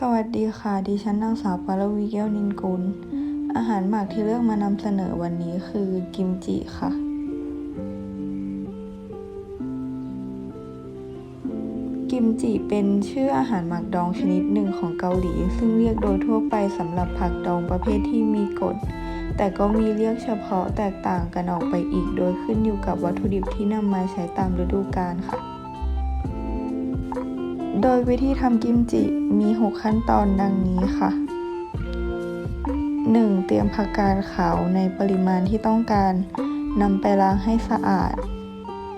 สวัสดีค่ะ ดิฉันนางสาวปารวีแก้วนินกุล อาหารหมักที่เลือกมานำเสนอวันนี้คือกิมจิค่ะ กิมจิเป็นชื่ออาหารหมักดองชนิดหนึ่งของเกาหลี ซึ่งเรียกโดยทั่วไปสำหรับผักดองประเภทที่มีกฎแต่ก็มีเรียกเฉพาะแตกต่างกันออกไปอีก โดยขึ้นอยู่กับวัตถุดิบที่นำมาใช้ตามฤดูกาลค่ะ โดยวิธีทำกิมจิมี 6 ขั้นตอนดังนี้ค่ะ 1. เตรียมผักกาดขาวในปริมาณที่ต้องการนำไปล้างให้สะอาด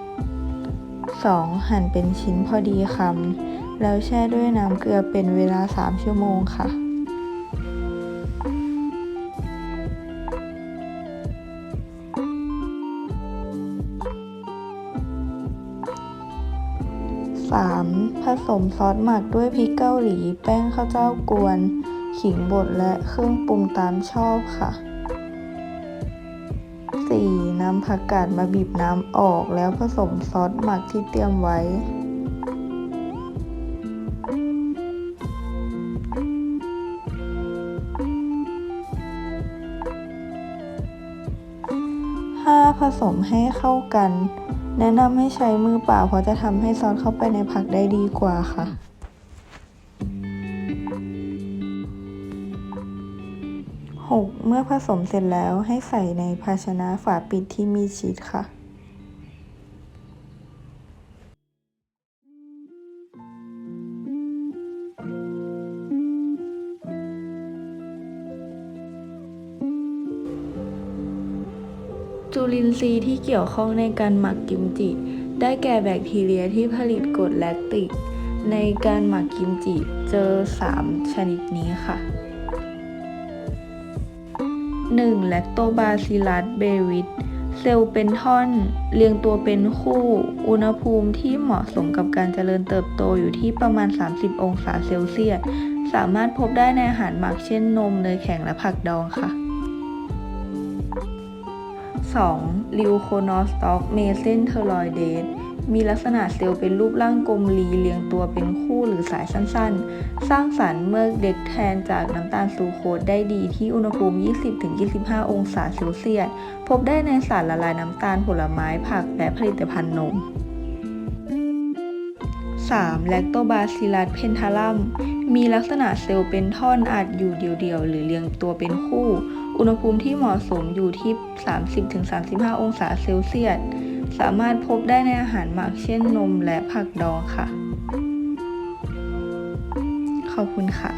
2. หั่นเป็นชิ้นพอดีคำแล้วแช่ด้วยน้ำเกลือเป็นเวลา 3 ชั่วโมงค่ะ 3. ผสมซอสหมักด้วยพริกเกาหลี แป้งข้าวเจ้ากวน ขิงบดและเครื่องปรุงตามชอบค่ะ 4. นำผักกาดมาบีบน้ำออกแล้วผสมซอสหมักที่เตรียมไว้ 5. ผสมให้เข้ากัน แนะนำให้ใช้มือเปล่าเพราะจะทำให้ซอสเข้าไปในผักได้ดีกว่าค่ะ 6. เมื่อผสมเสร็จแล้วให้ใส่ในภาชนะฝาปิดที่มีชีสค่ะ จุลินทรีย์ที่เกี่ยวข้องในการหมักกิมจิ ได้แก่แบคทีเรียที่ผลิตกรดแลคติก ในการหมักกิมจิเจอ 3 ชนิดนี้ค่ะ 1. แลคโตบาซิลัสเบวิดเซลล์เป็นท่อน เรียงตัวเป็นคู่ อุณหภูมิที่เหมาะสมกับการเจริญเติบโตอยู่ที่ประมาณ 30 องศาเซลเซียส สามารถพบได้ในอาหารหมักเช่นนมเนยแข็งและผักดองค่ะ 2. ลิวโคนอสต็อกเมเซนเทอรอยเดสมีลักษณะเซลล์เป็นรูปร่างกลมรีเรียงตัวเป็นคู่หรือสายสั้นๆ สร้างสารรค์เมื่อเด็กแทนจากน้ำตาลซูโคสได้ดีที่อุณหภูมิ 20-25 องศาเซลเซียส พบได้ในสารละลายน้ำตาลผลไม้ผักและผลิตภัณฑ์นม 3. แลคโตบาซิลัสเพนทาลัมมีลักษณะเซลล์เป็นท่อนอาจอยู่เดี่ยวๆ หรือเรียงตัวเป็นคู่ อุณหภูมิที่เหมาะสมอยู่ที่ 30-35 องศาเซลเซียส สามารถพบได้ในอาหารหมักเช่นนมและผักดองค่ะ ขอบคุณค่ะ